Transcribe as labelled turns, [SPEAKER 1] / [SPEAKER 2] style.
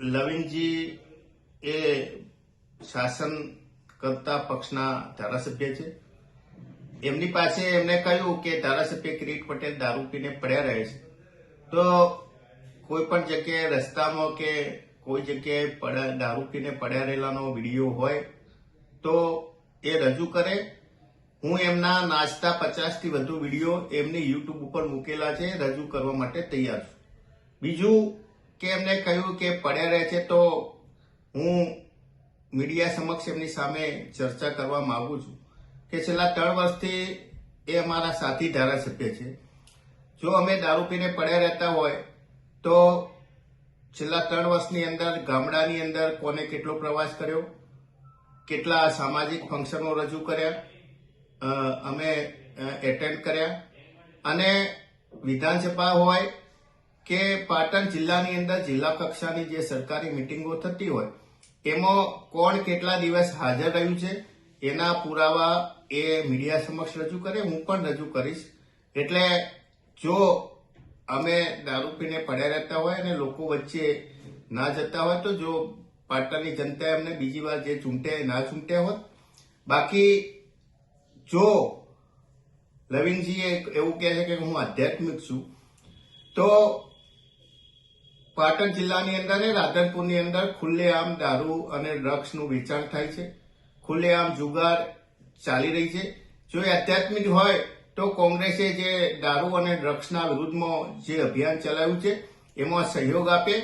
[SPEAKER 1] લવિંગજી એ શાસન કરતા પક્ષના ધારાસભ્ય છે. એમની પાસે એમને કહ્યું કે ધારાસભ્ય કિરીટ પટેલ દારૂ પીને પડ્યા રહે છે. તો કોઈ પણ જગ્યાએ રસ્તામાં કે કોઈ જગ્યાએ દારૂ પીને પડ્યા રહેલાનો વીડિયો હોય તો એ રજૂ કરે. હું એમના નાચતા પચાસથી વધુ વીડિયો એમની યુટ્યુબ ઉપર મૂકેલા છે, રજૂ કરવા માટે તૈયાર છું. બીજું કે એમને કહ્યું કે પડ્યા રહે છે, તો હું મીડિયા સમક્ષ એમની સામે ચર્ચા કરવા માંગુ છું કે છેલ્લા ત્રણ વર્ષથી એ અમારા સાથી ધારાસભ્ય છે. જો અમે દારૂ પીને પડ્યા રહેતા હોય, તો છેલ્લા ત્રણ વર્ષની અંદર ગામડાની અંદર કોને કેટલો પ્રવાસ કર્યો, કેટલા સામાજિક ફંક્શનો રજૂ કર્યા અમે એટેન્ડ કર્યા અને વિધાનસભા હોય કે પાટણ જિલ્લાની અંદર જિલ્લા કક્ષાની જે સરકારી મિટિંગો થતી હોય, એમાં કોણ કેટલા દિવસ હાજર રહ્યું છે, એના પુરાવા એ મીડિયા સમક્ષ રજૂ કરે, હું પણ રજૂ કરીશ. એટલે જો અમે દારૂ પીને પડ્યા રહેતા હોય અને લોકો વચ્ચે ના જતા હોય, તો જો પાટણની જનતા એમને બીજી વાર જે ચૂંટે ના ચૂંટ્યા હોત. બાકી જો લવિનજીએ એવું કહે છે કે હું આધ્યાત્મિક છું, તો પાટણ જિલ્લાની અંદર અને રાધનપુરની અંદર ખુલ્લેઆમ દારૂ અને ડ્રગ્સનું વેચાણ થાય છે. ખુલ્લેઆમ જુગાર ચાલી રહી છે. જો એ આધ્યાત્મિક હોય તો કોંગ્રેસે જે દારૂ અને ડ્રગ્સના વિરુદ્ધમાં જે અભિયાન ચલાવ્યું છે, એમાં સહયોગ આપે